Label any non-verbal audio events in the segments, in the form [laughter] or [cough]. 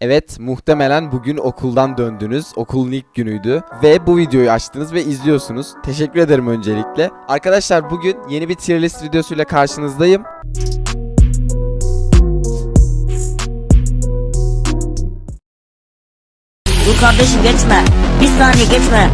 Evet muhtemelen bugün okuldan döndünüz. Okulun ilk günüydü. Ve bu videoyu açtınız ve izliyorsunuz. Teşekkür ederim öncelikle. Arkadaşlar bugün yeni bir tier list videosuyla karşınızdayım. Dur kardeşim geçme. Bir saniye geçme.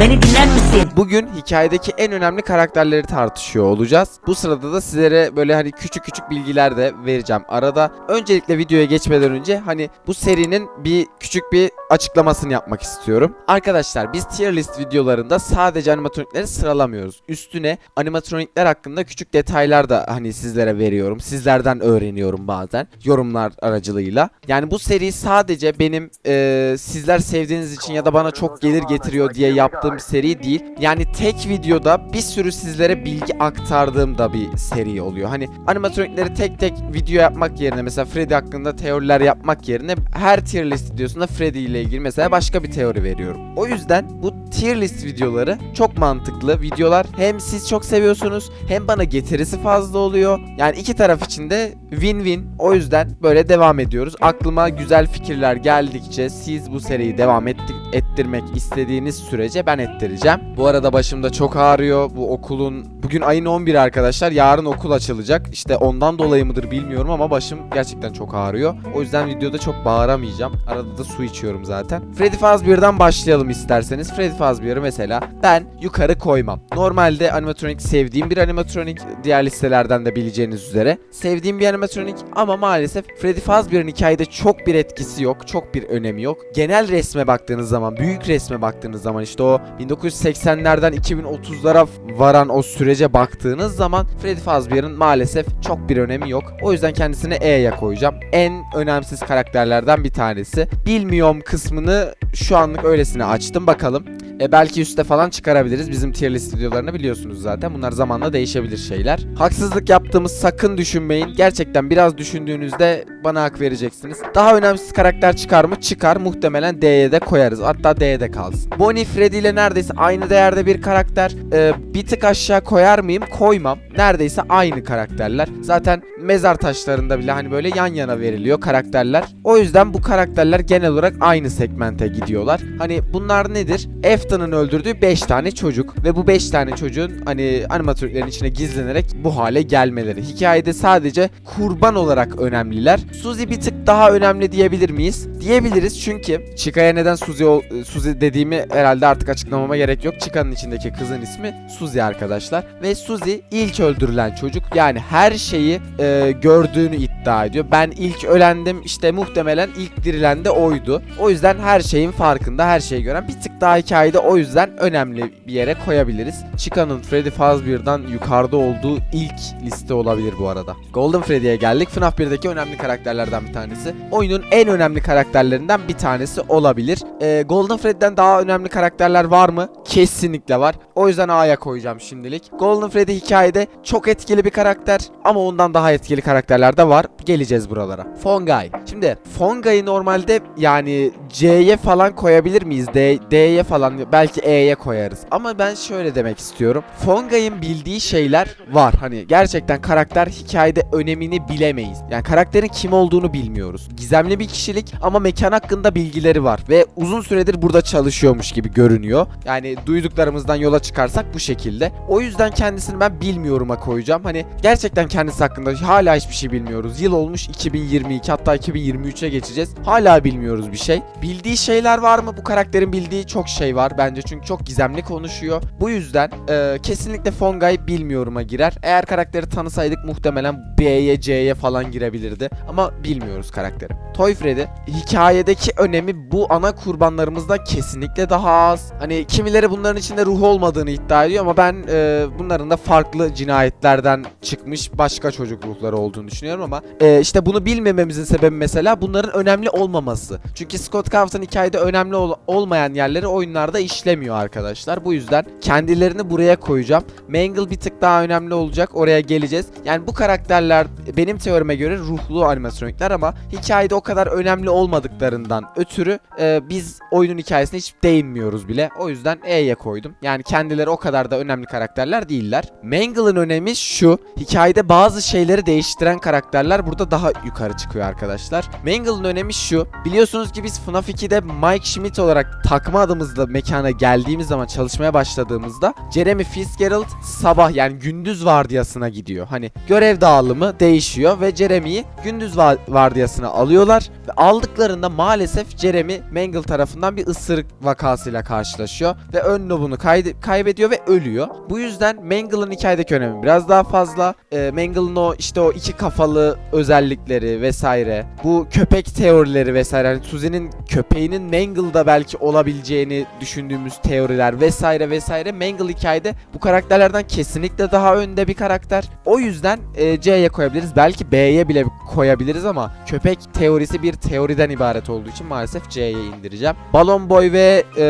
Beni dinler misin? Bugün hikayedeki en önemli karakterleri tartışıyor olacağız. Bu sırada da sizlere böyle hani küçük küçük bilgiler de vereceğim arada. Öncelikle videoya geçmeden önce hani bu serinin bir küçük bir açıklamasını yapmak istiyorum. Arkadaşlar biz tier list videolarında sadece animatronikleri sıralamıyoruz. Üstüne animatronikler hakkında küçük detaylar da hani sizlere veriyorum. Sizlerden öğreniyorum bazen yorumlar aracılığıyla. Yani bu seri sadece benim eee, sizler sevdiğiniz için ya da bana çok gelir getiriyor diye yaptığım bir seri değil. Yani tek videoda bir sürü sizlere bilgi aktardığım da bir seri oluyor. Hani animatronikleri tek tek video yapmak yerine mesela Freddy hakkında teoriler yapmak yerine her tier list videosunda Freddy ile ilgili mesela başka bir teori veriyorum. O yüzden bu tier list videoları çok mantıklı videolar. Hem siz çok seviyorsunuz hem bana getirisi fazla oluyor. Yani iki taraf için de win-win. O yüzden böyle devam ediyoruz. Aklıma güzel fikirler geldikçe siz bu seriyi devam etti- ettirmek istediğiniz sürece ben ettireceğim. Bu arada başımda çok ağrıyor. Bu okulun bugün ayın 11 arkadaşlar. Yarın okul açılacak. İşte ondan dolayı mıdır bilmiyorum ama başım gerçekten çok ağrıyor. O yüzden videoda çok bağıramayacağım. Arada da su içiyorum zaten. Freddy Fazbear'dan başlayalım isterseniz. Freddy Fazbear'ı mesela ben yukarı koymam. Normalde animatronik sevdiğim bir animatronik diğer listelerden de bileceğiniz üzere. Sevdiğim bir animatronik ama maalesef Freddy Fazbear'ın hikayede çok bir etkisi yok. Çok bir önemi yok. Genel resme baktığınız zaman, büyük resme baktığınız zaman işte o 1980'lerden 2030'lara varan o sürece baktığınız zaman Freddy Fazbear'ın maalesef çok bir önemi yok. O yüzden kendisini E'ye koyacağım. En önemsiz karakterlerden bir tanesi. Bilmiyorum kısmını şu anlık öylesine açtım bakalım. E belki üste falan çıkarabiliriz. Bizim tier list videolarını biliyorsunuz zaten. Bunlar zamanla değişebilir şeyler. Haksızlık yaptığımız sakın düşünmeyin. Gerçekten biraz düşündüğünüzde bana hak vereceksiniz. Daha önemsiz karakter çıkar mı? Çıkar. Muhtemelen D'ye de koyarız. Hatta D'ye de kalsın. Bonnie Freddy ile neredeyse aynı değerde bir karakter. E, bir tık aşağı koyar mıyım? Koymam. Neredeyse aynı karakterler. Zaten mezar taşlarında bile hani böyle yan yana veriliyor karakterler. O yüzden bu karakterler genel olarak aynı segmente gidiyorlar. Hani bunlar nedir? Eftan'ın öldürdüğü 5 tane çocuk ve bu 5 tane çocuğun hani animatörlerin içine gizlenerek bu hale gelmeleri. Hikayede sadece kurban olarak önemliler. Suzy bir tık daha önemli diyebilir miyiz? Diyebiliriz çünkü Chica'ya neden Suzy, Suzy dediğimi herhalde artık açıklamama gerek yok. Chica'nın içindeki kızın ismi Suzy arkadaşlar. Ve Suzy ilk öldürülen çocuk. Yani her şeyi e, gördüğünü iddia ediyor. Ben ilk ölendim işte muhtemelen ilk dirilen de oydu. O yüzden her şeyin farkında her şeyi gören bir tık daha hikayede o yüzden önemli bir yere koyabiliriz. Chica'nın Freddy Fazbear'dan yukarıda olduğu ilk liste olabilir bu arada. Golden Freddy'ye geldik. FNAF 1'deki önemli karakterlerden bir tanesi. Oyunun en önemli karakterlerinden bir tanesi olabilir. Ee, Golden Freddy'den daha önemli karakterler var mı? Kesinlikle var. O yüzden A'ya koyacağım şimdilik. Golden Freddy hikayede çok etkili bir karakter ama ondan daha etkili karakterler de var. Geleceğiz buralara. Fongai. Şimdi Fongai'yi normalde yani C'ye falan koyabilir miyiz? D, D'ye falan belki E'ye koyarız. Ama ben şöyle demek istiyorum. Fongai'nin bildiği şeyler var. Hani gerçekten karakter hikayede önemini bilemeyiz. Yani karakterin kim olduğunu bilmiyoruz. Gizemli bir kişilik ama mekan hakkında bilgileri var ve uzun süredir burada çalışıyormuş gibi görünüyor. Yani duyduklarımızdan yola çıkarsak bu şekilde. O yüzden kendisini ben bilmiyorum'a koyacağım. Hani gerçekten kendisi hakkında hala hiçbir şey bilmiyoruz. Yıl olmuş 2022 hatta 2023'e geçeceğiz. Hala bilmiyoruz bir şey. Bildiği şeyler var mı? Bu karakterin bildiği çok şey var bence çünkü çok gizemli konuşuyor. Bu yüzden e, kesinlikle Fongai bilmiyorum'a girer. Eğer karakteri tanısaydık muhtemelen B'ye C'ye falan girebilirdi. Ama bilmiyoruz karakteri. Toy Freddy hikayedeki önemi bu ana kurbanlarımızda kesinlikle daha az. Hani kimileri bunların içinde ruh olmadığını iddia ediyor ama ben e, bunların da farklı cinayetlerden çıkmış başka çocuk ruhları olduğunu düşünüyorum ama e, işte bunu bilmememizin sebebi mesela bunların önemli olmaması. Çünkü Scott Scout'un hikayede önemli ol- olmayan yerleri oyunlarda işlemiyor arkadaşlar. Bu yüzden kendilerini buraya koyacağım. Mangle bir tık daha önemli olacak. Oraya geleceğiz. Yani bu karakterler benim teorime göre ruhlu animatronikler ama hikayede o kadar önemli olmadıklarından ötürü e, biz oyunun hikayesine hiç değinmiyoruz bile. O yüzden E'ye koydum. Yani kendileri o kadar da önemli karakterler değiller. Mangle'ın önemi şu. Hikayede bazı şeyleri değiştiren karakterler burada daha yukarı çıkıyor arkadaşlar. Mangle'ın önemi şu. Biliyorsunuz ki biz FNAF 2'de Mike Schmidt olarak takma adımızla mekana geldiğimiz zaman çalışmaya başladığımızda Jeremy Fitzgerald sabah yani gündüz vardiyasına gidiyor. Hani görev dağılımı değişiyor ve Jeremy'yi gündüz va- vardiyasına alıyorlar ve aldıklarında maalesef Jeremy Mangle tarafından bir ısırık vakasıyla karşılaşıyor ve ön lobunu kaybediyor ve ölüyor. Bu yüzden Mangle'ın hikayedeki önemi biraz daha fazla. Ee, Mangle'ın o işte o iki kafalı özellikleri vesaire, bu köpek teorileri vesaire, hani Suzy'nin köpeğinin Mangle'da belki olabileceğini düşündüğümüz teoriler vesaire vesaire Mangle hikayede bu karakterlerden kesinlikle daha önde bir karakter. O yüzden e, C'ye koyabiliriz. Belki B'ye bile koyabiliriz ama köpek teorisi bir teoriden ibaret olduğu için maalesef C'ye indireceğim. Balon Boy ve e,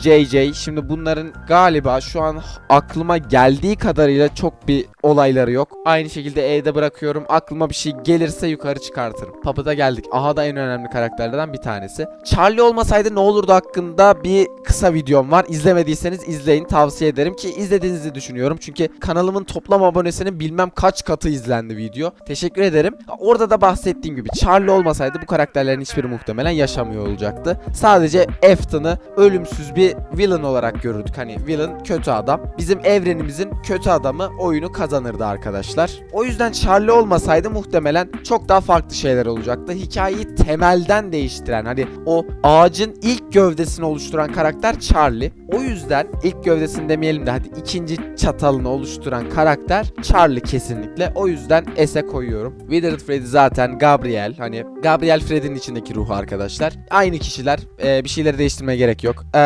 JJ şimdi bunların galiba şu an aklıma geldiği kadarıyla çok bir olayları yok. Aynı şekilde E'de bırakıyorum. Aklıma bir şey gelirse yukarı çıkartırım. Puppet'a geldik. Aha da en önemli karakterlerden bir tanesi. Charlie olmasaydı ne olurdu hakkında bir kısa videom var. İzlemediyseniz izleyin. Tavsiye ederim ki izlediğinizi düşünüyorum. Çünkü kanalımın toplam abonesinin bilmem kaç katı izlendi video. Teşekkür ederim. Orada da bahsettiğim gibi Charlie olmasaydı bu karakterlerin hiçbiri muhtemelen yaşamıyor olacaktı. Sadece Afton'ı ölümsüz bir villain olarak görürdük. Hani villain kötü adam. Bizim evrenimizin kötü adamı oyunu kazanırdı arkadaşlar. O yüzden Charlie olmasaydı muhtemelen çok daha farklı şeyler olacaktı. Hikayeyi temelden değiştiren hani o ağacın ilk gövdesini oluşturan karakter Charlie. O yüzden ilk gövdesini demeyelim de hadi ikinci çatalını oluşturan karakter Charlie kesinlikle. O yüzden S'e koyuyorum. Withered Freddy zaten Gabriel. Hani Gabriel Freddy'nin içindeki ruhu arkadaşlar. Aynı kişiler. Ee, bir şeyleri değiştirmeye gerek yok. Ee,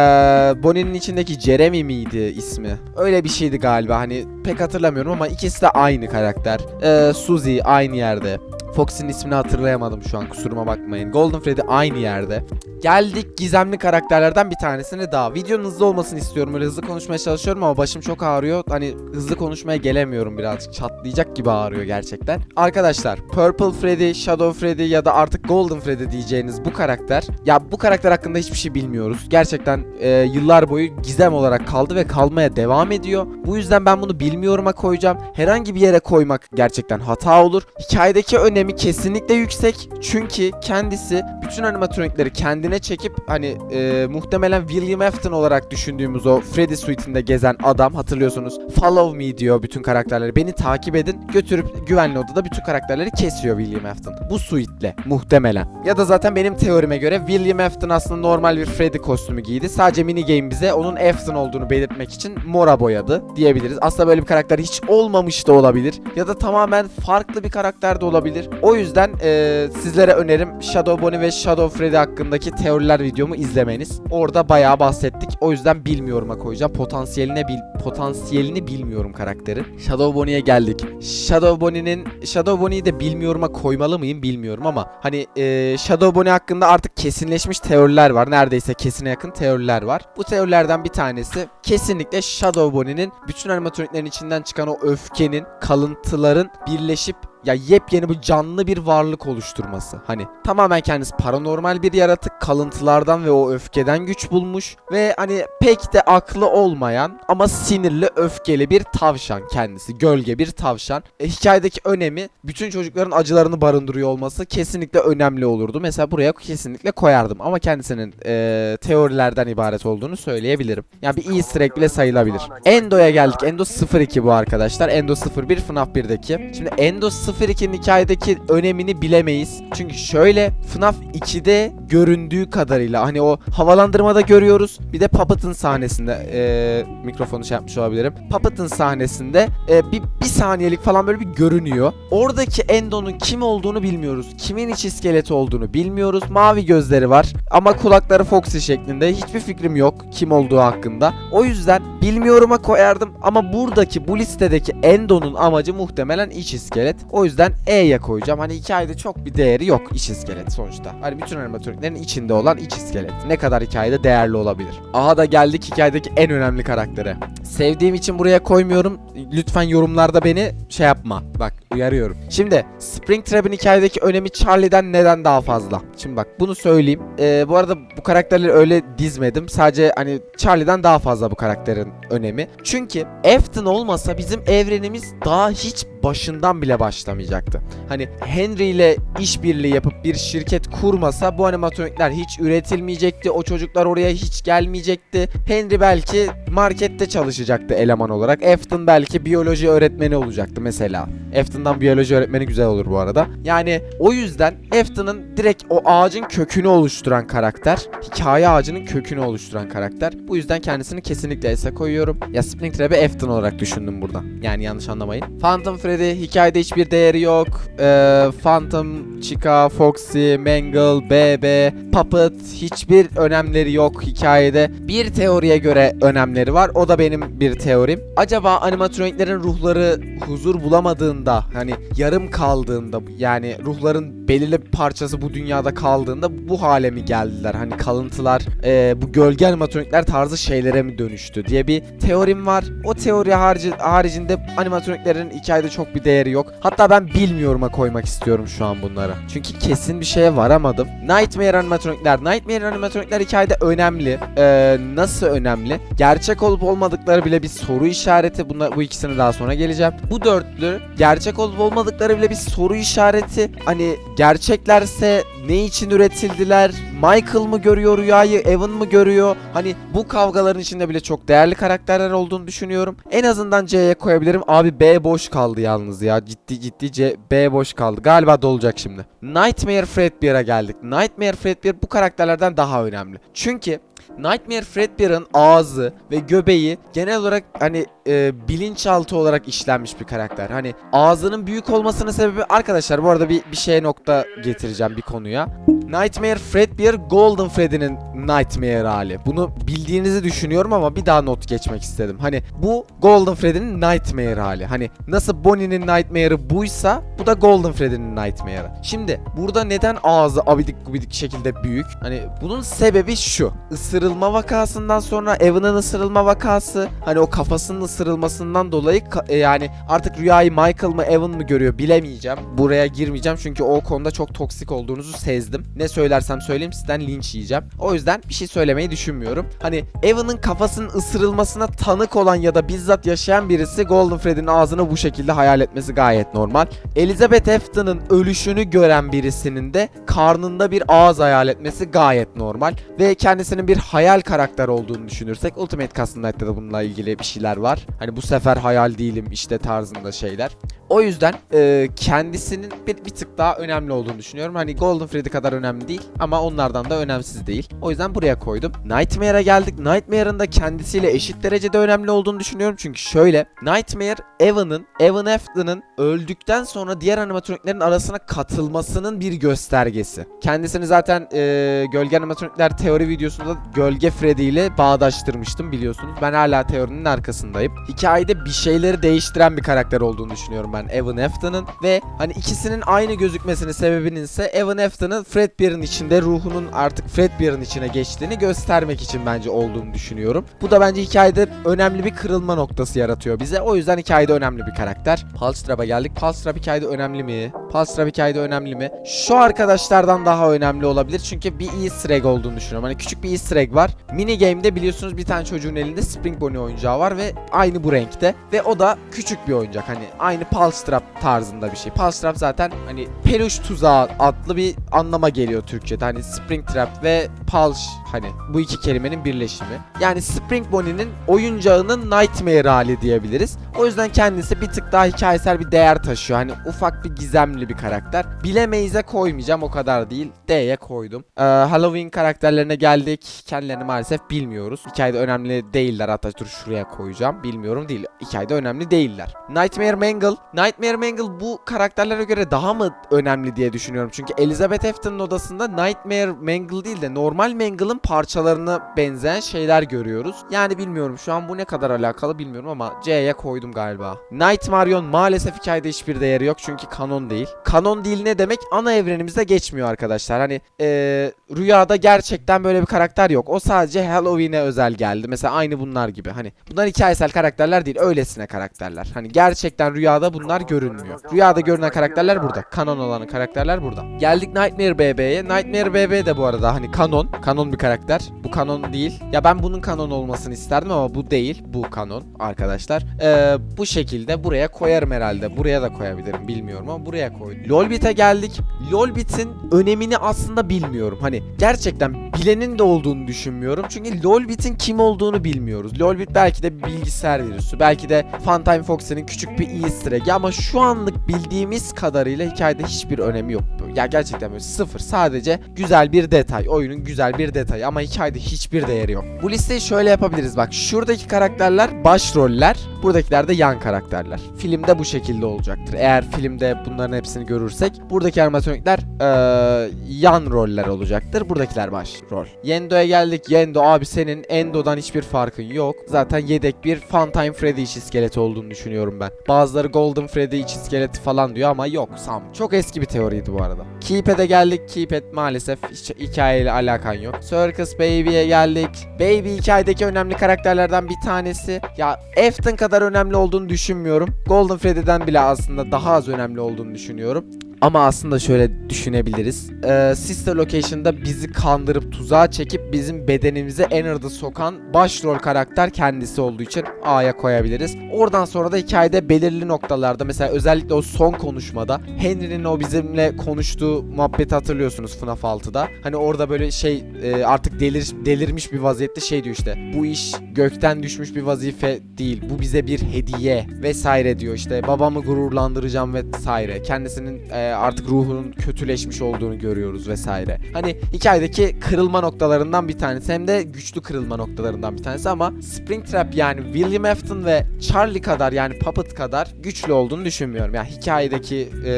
Bonnie'nin içindeki Jeremy miydi ismi? Öyle bir şeydi galiba. Hani pek hatırlamıyorum ama ikisi de aynı karakter. Ee, Suzy aynı yerde. Fox'in ismini hatırlayamadım şu an kusuruma bakmayın. Golden Freddy aynı yerde. Geldik gizemli karakterlerden bir tanesine daha. Videonun hızlı olmasını istiyorum. Böyle hızlı konuşmaya çalışıyorum ama başım çok ağrıyor. Hani hızlı konuşmaya gelemiyorum birazcık. Çatlayacak gibi ağrıyor gerçekten. Arkadaşlar Purple Freddy, Shadow Freddy ya da artık Golden Freddy diyeceğiniz bu karakter. Ya bu karakter hakkında hiçbir şey bilmiyoruz. Gerçekten e, yıllar boyu gizem olarak kaldı ve kalmaya devam ediyor. Bu yüzden ben bunu bilmiyorum'a koyacağım. Herhangi bir yere koymak gerçekten hata olur. Hikayedeki önemi kesinlikle yüksek. Çünkü kendisi bütün animatronikleri kendine çekip hani e, muhtemelen William Afton olarak düşündüğümüz o Freddy Suite'inde gezen adam hatırlıyorsunuz. Follow me diyor bütün karakterleri. Beni takip edin. Götürüp güvenli odada bütün karakterleri kesiyor William Afton. Bu suite'le muhtemelen. Ya da zaten benim teorime göre William Afton aslında normal bir Freddy kostümü giydi. Sadece mini game bize onun Afton olduğunu belirtmek için mora boyadı diyebiliriz. Aslında böyle bir karakter hiç olmamış da olabilir. Ya da tamamen farklı bir karakter de olabilir. O yüzden e, sizlere önerim Shadow Bonnie ve Shadow Freddy hakkındaki teoriler videomu izlemeniz. Orada bayağı bahsettik. O yüzden bilmiyorum'a koyacağım. Potansiyeline bil potansiyelini bilmiyorum karakterin. Shadow Bonnie'ye geldik. Shadow Bonnie'nin Shadow Bonnie'yi de bilmiyorum'a koymalı mıyım bilmiyorum ama hani e, Shadow Bonnie hakkında artık kesinleşmiş teoriler var. Neredeyse kesine yakın teoriler var. Bu teorilerden bir tanesi kesinlikle Shadow Bonnie'nin bütün animatroniklerin içinden çıkan o öfkenin, kalıntıların birleşip ya yepyeni bu canlı bir varlık oluşturması. Hani tamamen kendisi paranormal bir yaratık kalıntılardan ve o öfkeden güç bulmuş ve hani pek de aklı olmayan ama sinirli öfkeli bir tavşan kendisi. Gölge bir tavşan. E, hikayedeki önemi bütün çocukların acılarını barındırıyor olması kesinlikle önemli olurdu. Mesela buraya kesinlikle koyardım ama kendisinin e, teorilerden ibaret olduğunu söyleyebilirim. Yani bir easter egg bile sayılabilir. Endo'ya geldik. Endo 02 bu arkadaşlar. Endo 01 FNAF 1'deki. Şimdi Endo 02'nin hikayedeki önemini bilemeyiz. Çünkü şöyle FNAF 2'de göründüğü kadarıyla hani o havalandırmada görüyoruz. Bir de Puppet'ın sahnesinde e, mikrofonu şey yapmış olabilirim. Puppet'ın sahnesinde e, bir, bir saniyelik falan böyle bir görünüyor. Oradaki Endo'nun kim olduğunu bilmiyoruz. Kimin iç iskeleti olduğunu bilmiyoruz. Mavi gözleri var ama kulakları Foxy şeklinde. Hiçbir fikrim yok kim olduğu hakkında. O yüzden bilmiyorum'a koyardım ama buradaki bu listedeki Endo'nun amacı muhtemelen iç iskelet. O yüzden E'ye koyacağım. Hani hikayede çok bir değeri yok iç iskelet sonuçta. Hani bütün animatroniklerin içinde olan iç iskelet. Ne kadar hikayede değerli olabilir. Aha da geldik hikayedeki en önemli karaktere. Sevdiğim için buraya koymuyorum. Lütfen yorumlarda beni şey yapma. Bak uyarıyorum. Şimdi Springtrap'in hikayedeki önemi Charlie'den neden daha fazla? Şimdi bak bunu söyleyeyim. Ee, bu arada bu karakterleri öyle dizmedim. Sadece hani Charlie'den daha fazla bu karakterin önemi. Çünkü Afton olmasa bizim evrenimiz daha hiç başından bile başlamayacaktı. Hani Henry ile işbirliği yapıp bir şirket kurmasa bu animatronikler hiç üretilmeyecekti. O çocuklar oraya hiç gelmeyecekti. Henry belki markette çalışacaktı eleman olarak. Afton belki biyoloji öğretmeni olacaktı mesela. Afton'dan biyoloji öğretmeni güzel olur bu arada. Yani o yüzden Afton'ın direkt o ağacın kökünü oluşturan karakter. Hikaye ağacının kökünü oluşturan karakter. Bu yüzden kendisini kesinlikle S'e koyuyorum. Ya Springtrap'i Afton olarak düşündüm burada. Yani yanlış anlamayın. Phantom Freddy hikayede hiçbir değeri yok. Ee, Phantom, Chica, Foxy, Mangle, BB, Puppet hiçbir önemleri yok hikayede. Bir teoriye göre önemleri var. O da benim bir teorim. Acaba animatroniklerin ruhları huzur bulamadığında hani yarım kaldığında yani ruhların belirli bir parçası bu dünyada kaldığında bu hale mi geldiler? Hani kalıntılar e, bu gölge animatronikler tarzı şeylere mi dönüştü diye bir teorim var. O teori harici, haricinde animatroniklerin hikayede çok bir değeri yok. Hatta ben bilmiyorum'a koymak istiyorum şu an bunları. Çünkü kesin bir şeye varamadım. Nightmare animatronikler. Nightmare animatronikler hikayede önemli. Ee, nasıl önemli? Gerçek olup olmadıkları bile bir soru işareti. Bunlar, bu ikisini daha sonra geleceğim. Bu dörtlü gerçek olup olmadıkları bile bir soru işareti. Hani gerçeklerse ne için üretildiler? Michael mı görüyor rüyayı? Evan mı görüyor? Hani bu kavgaların içinde bile çok değerli karakterler olduğunu düşünüyorum. En azından C'ye koyabilirim. Abi B boş kaldı yalnız ya. Ciddi ciddi C, B boş kaldı. Galiba dolacak şimdi. Nightmare Fredbear'a geldik. Nightmare Fredbear bu karakterlerden daha önemli. Çünkü Nightmare Fredbear'ın ağzı ve göbeği genel olarak hani e, bilinçaltı olarak işlenmiş bir karakter. Hani ağzının büyük olmasının sebebi arkadaşlar bu arada bir, bir şeye nokta getireceğim bir konuya. Nightmare Fredbear Golden Freddy'nin Nightmare hali. Bunu bildiğinizi düşünüyorum ama bir daha not geçmek istedim. Hani bu Golden Freddy'nin Nightmare hali. Hani nasıl Bonnie'nin Nightmare'ı buysa bu da Golden Freddy'nin Nightmare'ı. Şimdi burada neden ağzı abidik gubidik şekilde büyük? Hani bunun sebebi şu. Isırılma vakasından sonra Evan'ın ısırılma vakası hani o kafasının ısırılmasından dolayı e, yani artık rüyayı Michael mı Evan mı görüyor bilemeyeceğim. Buraya girmeyeceğim çünkü o konuda çok toksik olduğunuzu sezdim. Ne söylersem söyleyeyim sizden linç yiyeceğim. O yüzden bir şey söylemeyi düşünmüyorum. Hani Evan'ın kafasının ısırılmasına tanık olan ya da bizzat yaşayan birisi Golden Freddy'nin ağzını bu şekilde hayal etmesi gayet normal. Elizabeth Afton'ın ölüşünü gören birisinin de karnında bir ağız hayal etmesi gayet normal. Ve kendisinin bir hayal karakter olduğunu düşünürsek Ultimate Custom Night'ta da bununla ilgili bir şeyler var. Hani bu sefer hayal değilim işte tarzında şeyler. O yüzden e, kendisinin bir, bir tık daha önemli olduğunu düşünüyorum. Hani Golden Freddy kadar önemli değil ama onlardan da önemsiz değil. O yüzden buraya koydum. Nightmare'a geldik. Nightmare'ın da kendisiyle eşit derecede önemli olduğunu düşünüyorum. Çünkü şöyle Nightmare Evan'ın, Evan Afton'ın öldükten sonra diğer animatroniklerin arasına katılmasının bir göstergesi. Kendisini zaten e, Gölge Animatronikler teori videosunda Gölge Freddy ile bağdaştırmıştım biliyorsunuz. Ben hala teorinin arkasındayım. Hikayede bir şeyleri değiştiren bir karakter olduğunu düşünüyorum ben Evan Afton'ın ve hani ikisinin aynı gözükmesinin sebebinin ise Evan Afton'ın Fredbear'ın içinde ruhunun artık Fredbear'ın içine geçtiğini göstermek için bence olduğunu düşünüyorum. Bu da bence hikayede önemli bir kırılma noktası yaratıyor bize. O yüzden hikayede önemli bir karakter. Palstrap'a geldik. Palstrap hikayede önemli mi? Palstrap hikayede önemli mi? Şu arkadaşlardan daha önemli olabilir çünkü bir easter egg olduğunu düşünüyorum. Hani küçük bir easter egg var. Mini game'de biliyorsunuz bir tane çocuğun elinde Spring Bonnie oyuncağı var ve aynı bu renkte. Ve o da küçük bir oyuncak. Hani aynı Palstrap tarzında bir şey. Palstrap zaten hani peluş tuzağı adlı bir anlama geliyor Türkçe'de. Hani Springtrap ve Welsh hani bu iki kelimenin birleşimi. Yani Spring Bonnie'nin oyuncağının Nightmare hali diyebiliriz. O yüzden kendisi bir tık daha hikayesel bir değer taşıyor. Hani ufak bir gizemli bir karakter. Bilemeyiz'e koymayacağım o kadar değil. D'ye koydum. Ee, Halloween karakterlerine geldik. Kendilerini maalesef bilmiyoruz. Hikayede önemli değiller. Hatta dur şuraya koyacağım. Bilmiyorum değil. Hikayede önemli değiller. Nightmare Mangle. Nightmare Mangle bu karakterlere göre daha mı önemli diye düşünüyorum. Çünkü Elizabeth Afton'un odasında Nightmare Mangle değil de normal Mangle Triangle'ın parçalarına benzeyen şeyler görüyoruz. Yani bilmiyorum şu an bu ne kadar alakalı bilmiyorum ama C'ye koydum galiba. Night Marion maalesef hikayede hiçbir değeri yok çünkü kanon değil. Kanon değil ne demek? Ana evrenimizde geçmiyor arkadaşlar. Hani eee, rüyada gerçekten böyle bir karakter yok. O sadece Halloween'e özel geldi. Mesela aynı bunlar gibi. Hani bunlar hikayesel karakterler değil. Öylesine karakterler. Hani gerçekten rüyada bunlar görünmüyor. Rüyada görünen karakterler burada. Kanon olan karakterler burada. Geldik Nightmare BB'ye. Nightmare BB de bu arada hani kanon. Kanon bir karakter. Bu kanon değil. Ya ben bunun kanon olmasını isterdim ama bu değil. Bu kanon arkadaşlar. Ee, bu şekilde buraya koyarım herhalde. Buraya da koyabilirim bilmiyorum ama buraya koydum. Lolbit'e geldik. Lolbit'in önemini aslında bilmiyorum. Hani gerçekten bilenin de olduğunu düşünmüyorum. Çünkü Lolbit'in kim olduğunu bilmiyoruz. Lolbit belki de bilgisayar virüsü. Belki de Funtime Fox'un küçük bir easter egg. Ama şu anlık bildiğimiz kadarıyla hikayede hiçbir önemi yok. Ya gerçekten böyle sıfır. Sadece güzel bir detay. Oyunun güzel bir detayı ama hikayede hiçbir değeri yok. Bu listeyi şöyle yapabiliriz. Bak şuradaki karakterler başroller. Buradakiler de yan karakterler. Filmde bu şekilde olacaktır. Eğer filmde bunların hepsini görürsek buradaki animatronikler eee, yan roller olacaktır. Buradakiler baş rol. Yendo'ya geldik. Yendo abi senin Endo'dan hiçbir farkın yok. Zaten yedek bir Funtime Freddy iç iskeleti olduğunu düşünüyorum ben. Bazıları Golden Freddy iç iskeleti falan diyor ama yok Sam. Çok eski bir teoriydi bu arada. Keep'e geldik. Keep'e maalesef hiç hikayeyle alakan yok. Circus Baby'ye geldik. Baby hikayedeki önemli karakterlerden bir tanesi. Ya Afton kadar önemli olduğunu düşünmüyorum. Golden Freddy'den bile aslında daha az önemli olduğunu düşünüyorum. Ama aslında şöyle düşünebiliriz. Ee, Sister Location'da bizi kandırıp tuzağa çekip bizim bedenimize Ennard'ı sokan başrol karakter kendisi olduğu için A'ya koyabiliriz. Oradan sonra da hikayede belirli noktalarda mesela özellikle o son konuşmada Henry'nin o bizimle konuştuğu muhabbeti hatırlıyorsunuz FNAF 6'da. Hani orada böyle şey e, artık delir, delirmiş bir vaziyette şey diyor işte. Bu iş gökten düşmüş bir vazife değil. Bu bize bir hediye vesaire diyor işte. Babamı gururlandıracağım vesaire. Kendisinin e, artık ruhunun kötüleşmiş olduğunu görüyoruz vesaire. Hani hikayedeki kırılma noktalarından bir tanesi hem de güçlü kırılma noktalarından bir tanesi ama Springtrap yani William Afton ve Charlie kadar yani Puppet kadar güçlü olduğunu düşünmüyorum. Yani hikayedeki e,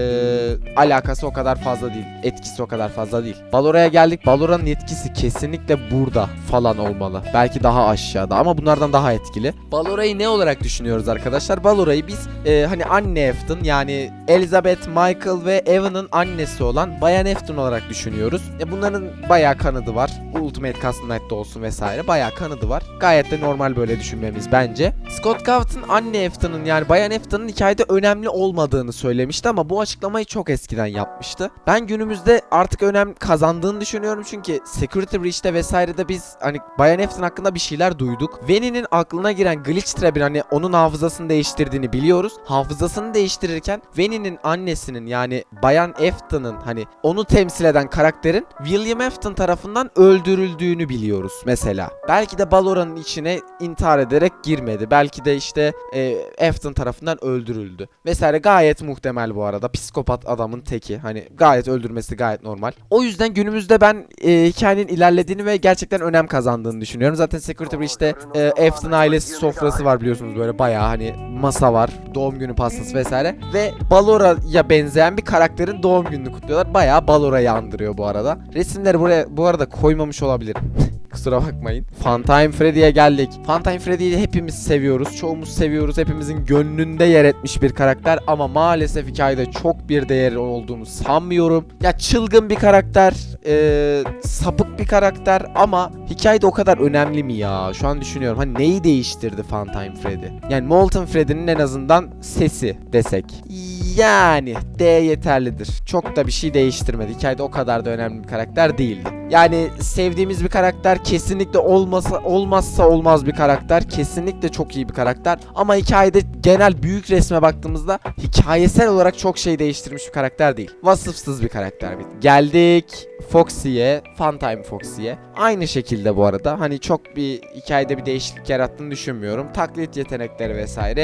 alakası o kadar fazla değil. Etkisi o kadar fazla değil. Balora'ya geldik. Balora'nın etkisi kesinlikle burada falan olmalı. Belki daha aşağıda ama bunlardan daha etkili. Balora'yı ne olarak düşünüyoruz arkadaşlar? Balora'yı biz e, hani anne Afton yani Elizabeth, Michael ve Evan'ın annesi olan Bayan Afton olarak düşünüyoruz. E, bunların bayağı kanadı var. Ultimate Custom Night'da olsun vesaire bayağı kanadı var. Gayet de normal böyle düşünmemiz bence. Scott Cawthon anne Afton'ın yani Bayan Afton'ın hikayede önemli olmadığını söylemişti ama bu açıklamayı çok eskiden yapmıştı. Ben günümüzde artık önem kazandığını düşünüyorum çünkü Security Breach'te vesairede biz hani Bayan Afton hakkında bir şeyler duyduk. Veni'nin aklına giren Glitch Trap'in hani onun hafızasını değiştirdiğini biliyoruz. Hafızasını değiştirirken Veni'nin annesinin yani Bayan Afton'ın hani onu temsil eden karakterin William Afton tarafından öldürüldüğünü biliyoruz mesela. Belki de Balora'nın içine intihar ederek girmedi. Belki de işte e, Afton tarafından öldürüldü. Vesaire gayet muhtemel bu arada. Psikopat adamın teki. Hani gayet öldürmesi gayet normal. O yüzden günümüzde ben e, hikayenin ilerlediğini ve gerçekten önem kazandığını düşünüyorum. Zaten Security Breach'te e, Afton ailesi sofrası var biliyorsunuz böyle bayağı hani masa var. Doğum günü pastası vesaire. Ve Balora'ya benzeyen bir karakterin doğum gününü kutluyorlar. Bayağı Balora'yı andırıyor bu arada. Resimleri buraya bu arada koymamış olabilirim. [laughs] Kusura bakmayın. Funtime Freddy'ye geldik. Funtime Freddy'yi hepimiz seviyoruz. Çoğumuz seviyoruz. Hepimizin gönlünde yer etmiş bir karakter ama maalesef hikayede çok bir değeri olduğunu sanmıyorum. Ya çılgın bir karakter, eee, sapık bir karakter ama hikayede o kadar önemli mi ya? Şu an düşünüyorum. Hani neyi değiştirdi Funtime Freddy? Yani Molten Freddy'nin en azından sesi desek. Yani D yeterlidir. Çok da bir şey değiştirmedi. Hikayede o kadar da önemli bir karakter değildi. Yani sevdiğimiz bir karakter kesinlikle olmasa olmazsa olmaz bir karakter. Kesinlikle çok iyi bir karakter. Ama hikayede genel büyük resme baktığımızda hikayesel olarak çok şey değiştirmiş bir karakter değil. Vasıfsız bir karakter. Geldik Foxy'ye, Funtime Foxy'ye. Aynı şekilde bu arada. Hani çok bir hikayede bir değişiklik yarattığını düşünmüyorum. Taklit yetenekleri vesaire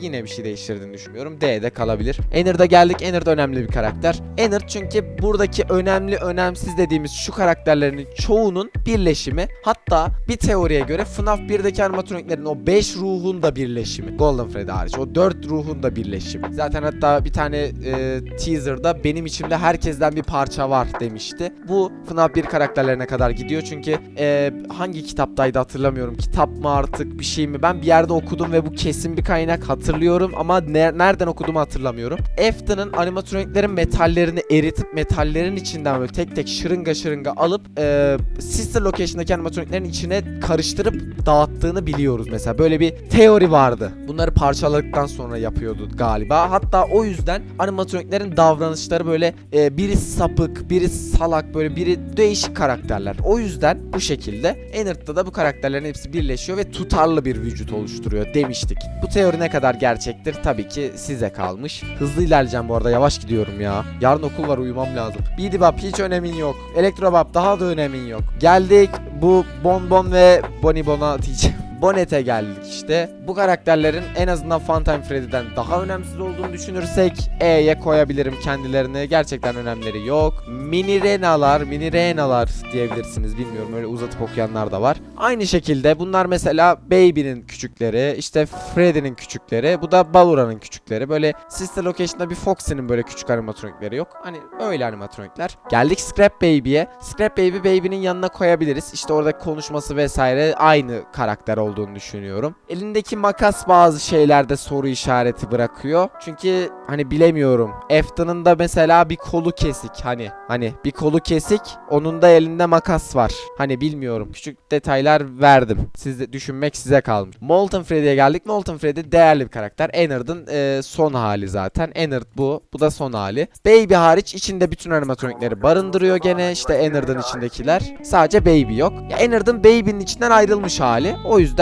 yine bir şey değiştirdiğini düşünmüyorum. D'de kalabilir. Ennard'a geldik. Ennard önemli bir karakter. Ennard çünkü buradaki önemli önemsiz dediğimiz şu karakterlerin çoğunun birleşimi. Hatta bir teoriye göre FNAF 1'deki animatroniklerin o 5 ruhun da birleşimi. Golden Freddy hariç. O 4 ruhun da birleşimi. Zaten hatta bir tane e, teaser'da benim içimde herkesten bir parça var demişti. Gelmişti. Bu FNAF 1 karakterlerine kadar gidiyor çünkü e, hangi kitaptaydı hatırlamıyorum. Kitap mı artık bir şey mi? Ben bir yerde okudum ve bu kesin bir kaynak hatırlıyorum ama ne- nereden okuduğumu hatırlamıyorum. Efton'un animatroniklerin metallerini eritip metallerin içinden böyle tek tek şırınga şırınga alıp e, sister location'daki animatroniklerin içine karıştırıp dağıttığını biliyoruz mesela. Böyle bir teori vardı. Bunları parçaladıktan sonra yapıyordu galiba. Hatta o yüzden animatroniklerin davranışları böyle e, biri sapık, biri salak, böyle biri değişik karakterler. O yüzden bu şekilde Enerd'da da bu karakterlerin hepsi birleşiyor ve tutarlı bir vücut oluşturuyor demiştik. Bu teori ne kadar gerçektir tabii ki size kalmış. Hızlı ilerleyeceğim bu arada yavaş gidiyorum ya. Yarın okul var uyumam lazım. Bidibap hiç önemin yok. Elektrobap daha da önemin yok. Geldik bu Bonbon ve Bonibon'a diyeceğim. Bonet'e geldik işte. Bu karakterlerin en azından Funtime Freddy'den daha önemsiz olduğunu düşünürsek E'ye koyabilirim kendilerini. Gerçekten önemleri yok. Mini Renalar, Mini Renalar diyebilirsiniz bilmiyorum öyle uzatıp okuyanlar da var. Aynı şekilde bunlar mesela Baby'nin küçükleri, işte Freddy'nin küçükleri, bu da Balura'nın küçükleri. Böyle Sister Location'da bir Foxy'nin böyle küçük animatronikleri yok. Hani öyle animatronikler. Geldik Scrap Baby'ye. Scrap Baby Baby'nin yanına koyabiliriz. İşte orada konuşması vesaire aynı karakter olduğunu düşünüyorum. Elindeki makas bazı şeylerde soru işareti bırakıyor. Çünkü hani bilemiyorum. Efton'un da mesela bir kolu kesik hani. Hani bir kolu kesik. Onun da elinde makas var. Hani bilmiyorum. Küçük detaylar verdim. Siz de düşünmek size kalmış. Molten Freddy'ye geldik. Molten Freddy değerli bir karakter. Ennard'ın e, son hali zaten. Ennard bu. Bu da son hali. Baby hariç içinde bütün animatronikleri barındırıyor gene. İşte Ennard'ın içindekiler. Sadece Baby yok. Ya Ennard'ın Baby'nin içinden ayrılmış hali. O yüzden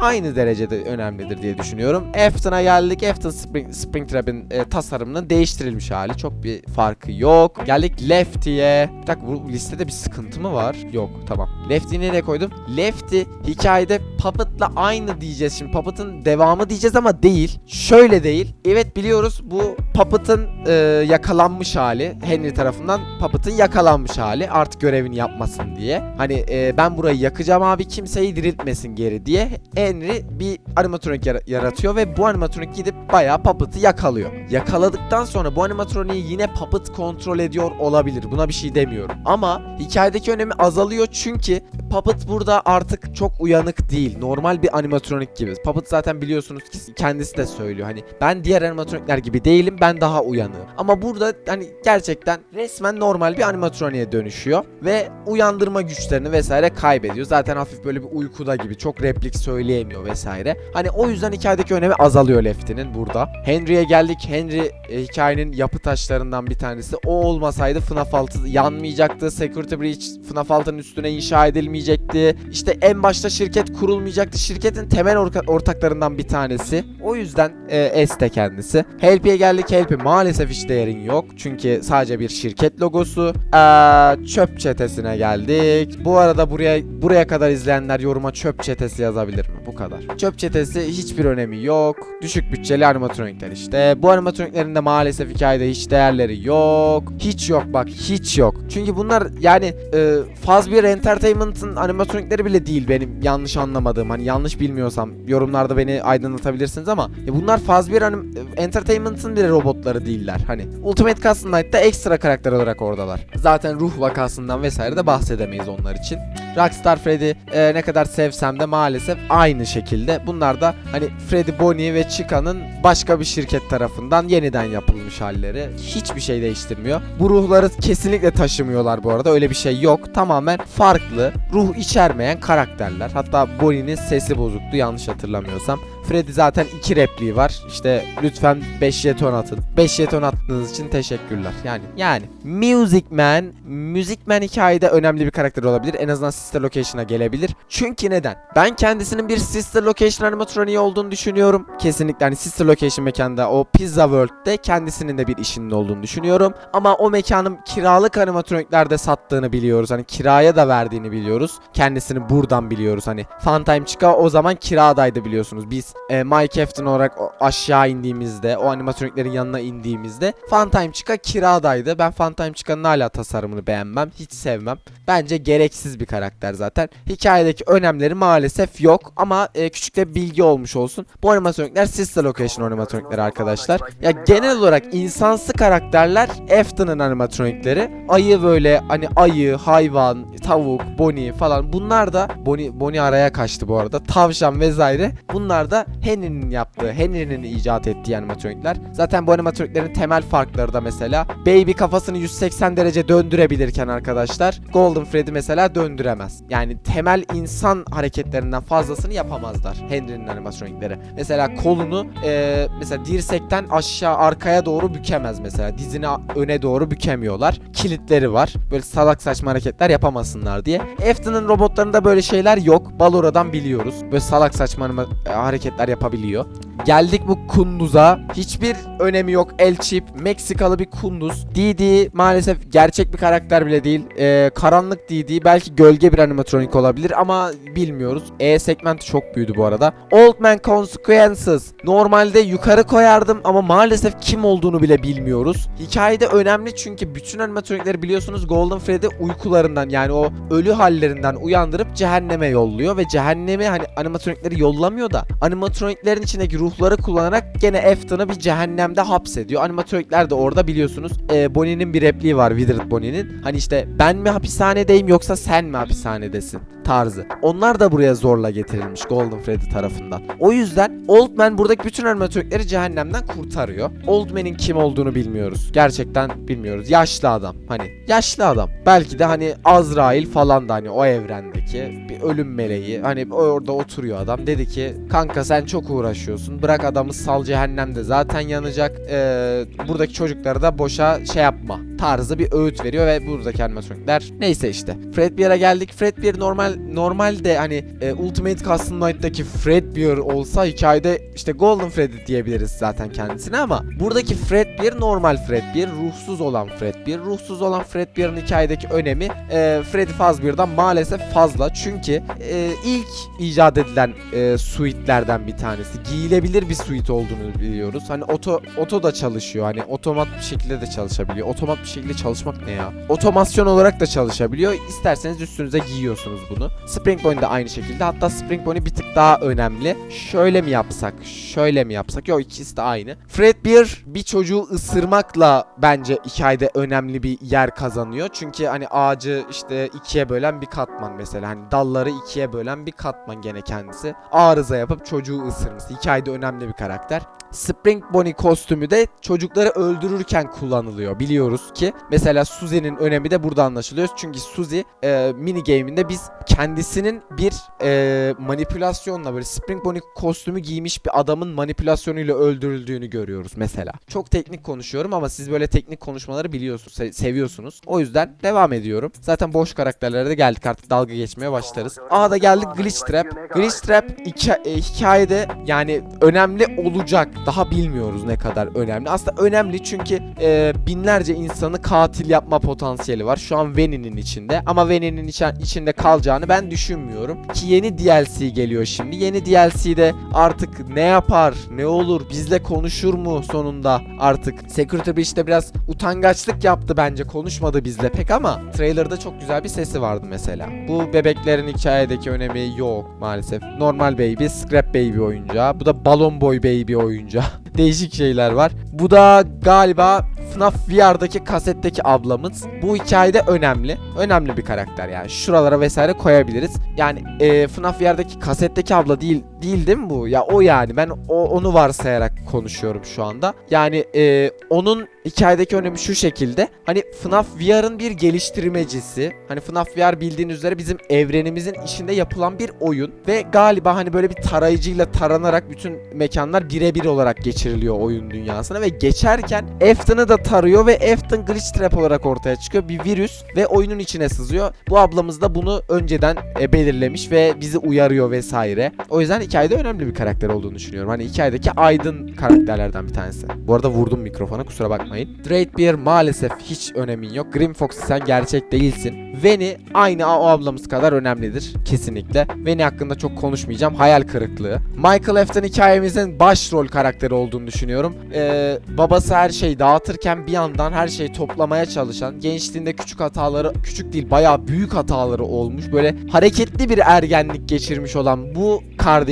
aynı derecede önemlidir diye düşünüyorum. Efton'a geldik. Efton Spring, Springtrap'in e, tasarımının değiştirilmiş hali. Çok bir farkı yok. Geldik Lefty'ye. Bir dakika bu listede bir sıkıntı mı var? Yok tamam. Lefty'yi nereye koydum? Lefty hikayede Puppet'la aynı diyeceğiz şimdi. Puppet'ın devamı diyeceğiz ama değil. Şöyle değil. Evet biliyoruz bu Puppet'ın e, yakalanmış hali. Henry tarafından Puppet'ın yakalanmış hali. Artık görevini yapmasın diye. Hani e, ben burayı yakacağım abi kimseyi diriltmesin geri diye. Henry bir animatronik yara- yaratıyor ve bu animatronik gidip bayağı Puppet'ı yakalıyor. Yakaladıktan sonra bu animatroniği yine Puppet kontrol ediyor olabilir. Buna bir şey demiyorum. Ama hikayedeki önemi azalıyor çünkü Puppet burada artık çok uyanık değil. Normal bir animatronik gibi. Puppet zaten biliyorsunuz ki kendisi de söylüyor. Hani ben diğer animatronikler gibi değilim. Ben daha uyanığım. Ama burada hani gerçekten resmen normal bir animatroniğe dönüşüyor ve uyandırma güçlerini vesaire kaybediyor. Zaten hafif böyle bir uykuda gibi. Çok replik söyleyemiyor vesaire. Hani o yüzden hikayedeki önemi azalıyor Lefty'nin burada. Henry'e geldik. Henry e, hikayenin yapı taşlarından bir tanesi. O olmasaydı FNAF 6 yanmayacaktı. Security Breach FNAF 6'nın üstüne inşa edilmeyecekti. İşte en başta şirket kurulmayacaktı. Şirketin temel ortaklarından bir tanesi. O yüzden e, S kendisi. Help'e geldik. Help'e maalesef hiç değerin yok. Çünkü sadece bir şirket logosu. Ee, çöp çetesine geldik. Bu arada buraya buraya kadar izleyenler yoruma çöp çetesi yazabilir mi? Bu kadar. Çöp çetesi hiçbir önemi yok. Düşük bütçeli animatronikler işte. Bu animatroniklerin de maalesef hikayede hiç değerleri yok. Hiç yok bak hiç yok. Çünkü bunlar yani e, Fazbear Entertainment'ın animatronikleri bile değil benim yanlış anlamadığım. Hani yanlış bilmiyorsam yorumlarda beni aydınlatabilirsiniz ama ya bunlar Fazbear Anim- Entertainment'ın bile robotları değiller. Hani Ultimate Custom Night'ta ekstra karakter olarak oradalar. Zaten ruh vakasından vesaire de bahsedemeyiz onlar için. Rockstar Freddy e, ne kadar sevsem de maalesef aynı şekilde. Bunlar da hani Freddy Bonnie ve Chica'nın başka bir şirket tarafından yeniden yapılmış halleri. Hiçbir şey değiştirmiyor. Bu ruhları kesinlikle taşımıyorlar bu arada. Öyle bir şey yok. Tamamen farklı, ruh içermeyen karakterler. Hatta Bonnie'nin sesi bozuktu yanlış hatırlamıyorsam. Freddy zaten iki repliği var. İşte lütfen 5 jeton atın. 5 jeton attığınız için teşekkürler. Yani yani Music Man, Music Man hikayede önemli bir karakter olabilir. En azından Sister Location'a gelebilir. Çünkü neden? Ben kendisinin bir Sister Location animatroniği olduğunu düşünüyorum. Kesinlikle hani Sister Location mekanda o Pizza World'de kendisinin de bir işinin olduğunu düşünüyorum. Ama o mekanın kiralık animatroniklerde sattığını biliyoruz. Hani kiraya da verdiğini biliyoruz. Kendisini buradan biliyoruz. Hani Funtime Chica o zaman kiradaydı biliyorsunuz. Bir biz e, Mike Afton olarak aşağı indiğimizde o animatroniklerin yanına indiğimizde Funtime Chica kiradaydı. Ben Funtime Chica'nın hala tasarımını beğenmem. Hiç sevmem. Bence gereksiz bir karakter zaten. Hikayedeki önemleri maalesef yok ama e, küçük de bilgi olmuş olsun. Bu animatronikler Sister Location animatronikleri arkadaşlar. Ya genel olarak insansı karakterler Afton'ın animatronikleri. Ayı böyle hani ayı, hayvan, tavuk, Bonnie falan bunlar da Bonnie, Bonnie araya kaçtı bu arada. Tavşan vesaire. Bunlar da Henry'nin yaptığı, Henry'nin icat ettiği animatronikler. Zaten bu animatroniklerin temel farkları da mesela Baby kafasını 180 derece döndürebilirken arkadaşlar Golden Freddy mesela döndüremez. Yani temel insan hareketlerinden fazlasını yapamazlar Henry'nin animatronikleri. Mesela kolunu e, mesela dirsekten aşağı arkaya doğru bükemez mesela. Dizini öne doğru bükemiyorlar. Kilitleri var. Böyle salak saçma hareketler yapamasınlar diye. Afton'ın robotlarında böyle şeyler yok. Balora'dan biliyoruz. Böyle salak saçma e, hareketler yapabiliyor. Geldik bu kunduza. Hiçbir önemi yok. El Chip. Meksikalı bir kunduz. Didi maalesef gerçek bir karakter bile değil. Ee, karanlık Didi belki gölge bir animatronik olabilir ama bilmiyoruz. E segmenti çok büyüdü bu arada. Old Man Consequences. Normalde yukarı koyardım ama maalesef kim olduğunu bile bilmiyoruz. Hikayede önemli çünkü bütün animatronikleri biliyorsunuz Golden Freddy uykularından yani o ölü hallerinden uyandırıp cehenneme yolluyor ve cehenneme hani animatronikleri yollamıyor da animatroniklerin içindeki ruhları kullanarak gene Afton'ı bir cehennemde hapsediyor. Animatronikler de orada biliyorsunuz e, Bonnie'nin bir repliği var Withered Bonnie'nin. Hani işte ben mi hapishanedeyim yoksa sen mi hapishanedesin tarzı. Onlar da buraya zorla getirilmiş Golden Freddy tarafından. O yüzden Old Man buradaki bütün animatronikleri cehennemden kurtarıyor. Old Man'in kim olduğunu bilmiyoruz. Gerçekten bilmiyoruz. Yaşlı adam. Hani yaşlı adam. Belki de hani Azrail falan da hani o evrendeki bir ölüm meleği. Hani orada oturuyor adam. Dedi ki kanka sen çok uğraşıyorsun. Bırak adamı sal cehennemde zaten yanacak. Ee, buradaki çocukları da boşa şey yapma tarzı bir öğüt veriyor ve buradaki animatronikler neyse işte. Fredbear'a geldik. Fredbear normal normalde hani e, Ultimate Custom Night'taki Fredbear olsa hikayede işte Golden Freddy diyebiliriz zaten kendisine ama buradaki Fredbear normal Fredbear, ruhsuz olan Fredbear. Ruhsuz olan Fredbear'ın hikayedeki önemi e, Freddy Fazbear'dan maalesef fazla. Çünkü e, ilk icat edilen e, suitlerden bir tanesi. Giyilebilir bir suit olduğunu biliyoruz. Hani oto oto da çalışıyor. Hani otomat bir şekilde de çalışabiliyor. Otomat bir şekilde çalışmak ne ya? Otomasyon olarak da çalışabiliyor. İsterseniz üstünüze giyiyorsunuz bunu. Spring Bonnie de aynı şekilde. Hatta Spring Bonnie bir tık daha önemli. Şöyle mi yapsak? Şöyle mi yapsak? Yok ikisi de aynı. Fredbear bir çocuğu ısırmakla bence hikayede önemli bir yer kazanıyor. Çünkü hani ağacı işte ikiye bölen bir katman mesela. Hani dalları ikiye bölen bir katman gene kendisi. Arıza yapıp çocuğu ısırması. Hikayede önemli bir karakter. Spring Bonnie kostümü de çocukları öldürürken kullanılıyor. Biliyoruz ki mesela Susie'nin önemi de burada anlaşılıyor. Çünkü Susie e, mini game'inde biz kendisinin bir e, manipülasyonla böyle Spring Bonnie kostümü giymiş bir adamın manipülasyonuyla öldürüldüğünü görüyoruz mesela. Çok teknik konuşuyorum ama siz böyle teknik konuşmaları biliyorsunuz, se- seviyorsunuz. O yüzden devam ediyorum. Zaten boş karakterlere de geldik artık dalga geçmeye başlarız. A'da geldik Glitch Trap. Glitch Trap hika- e, hikayede yani önemli olacak. Daha bilmiyoruz ne kadar önemli. Aslında önemli çünkü e, binlerce insanı katil yapma potansiyeli var. Şu an Veni'nin içinde ama Veni'nin içinde kalacağını ben düşünmüyorum. Ki yeni DLC geliyor şimdi. Yeni DLC'de artık ne yapar, ne olur, bizle konuşur mu sonunda artık. Security Breach'te biraz utangaçlık yaptı bence. Konuşmadı bizle pek ama trailer'da çok güzel bir sesi vardı mesela. Bu bebeklerin hikayedeki önemi yok maalesef. Normal Baby, Scrap Baby oyuncağı. Bu da Balon Boy Baby oyuncağı. [laughs] Değişik şeyler var. Bu da galiba FNAF VR'daki kasetteki ablamız. Bu hikayede önemli. Önemli bir karakter yani. Şuralara vesaire koyabiliriz. Yani e, FNAF VR'daki kasetteki abla değil değil değil mi bu? Ya o yani. Ben o, onu varsayarak konuşuyorum şu anda. Yani e, onun hikayedeki önemi şu şekilde. Hani FNAF VR'ın bir geliştirmecisi. Hani FNAF VR bildiğiniz üzere bizim evrenimizin içinde yapılan bir oyun. Ve galiba hani böyle bir tarayıcıyla taranarak bütün mekanlar birebir olarak geçiriliyor oyun dünyasına. Ve geçerken Afton'ı da tarıyor ve Afton Glitch Trap olarak ortaya çıkıyor. Bir virüs ve oyunun içine sızıyor. Bu ablamız da bunu önceden e, belirlemiş ve bizi uyarıyor vesaire. O yüzden hikayede önemli bir karakter olduğunu düşünüyorum. Hani hikayedeki aydın karakterlerden bir tanesi. Bu arada vurdum mikrofona kusura bakmayın. Dreadbeard maalesef hiç önemin yok. Grim Fox sen gerçek değilsin. Veni aynı o ablamız kadar önemlidir. Kesinlikle. Veni hakkında çok konuşmayacağım. Hayal kırıklığı. Michael Afton hikayemizin başrol karakteri olduğunu düşünüyorum. Ee, babası her şeyi dağıtırken bir yandan her şeyi toplamaya çalışan, gençliğinde küçük hataları, küçük değil bayağı büyük hataları olmuş. Böyle hareketli bir ergenlik geçirmiş olan bu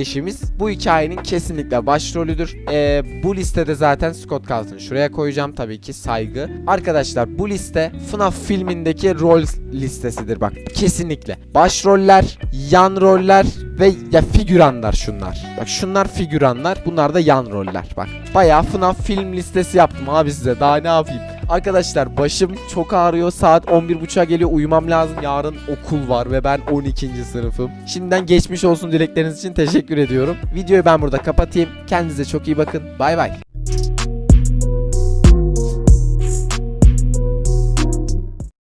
kardeşimiz bu hikayenin kesinlikle başrolüdür. Ee, bu listede zaten Scott Calton şuraya koyacağım tabii ki saygı. Arkadaşlar bu liste FNAF filmindeki rol listesidir bak kesinlikle. Başroller, yan roller ve ya figüranlar şunlar. Bak şunlar figüranlar bunlar da yan roller bak. Bayağı FNAF film listesi yaptım abi size daha ne yapayım. Arkadaşlar başım çok ağrıyor. Saat 11.30'a geliyor. Uyumam lazım. Yarın okul var ve ben 12. sınıfım. Şimdiden geçmiş olsun dilekleriniz için teşekkür ediyorum. Videoyu ben burada kapatayım. Kendinize çok iyi bakın. Bay bay.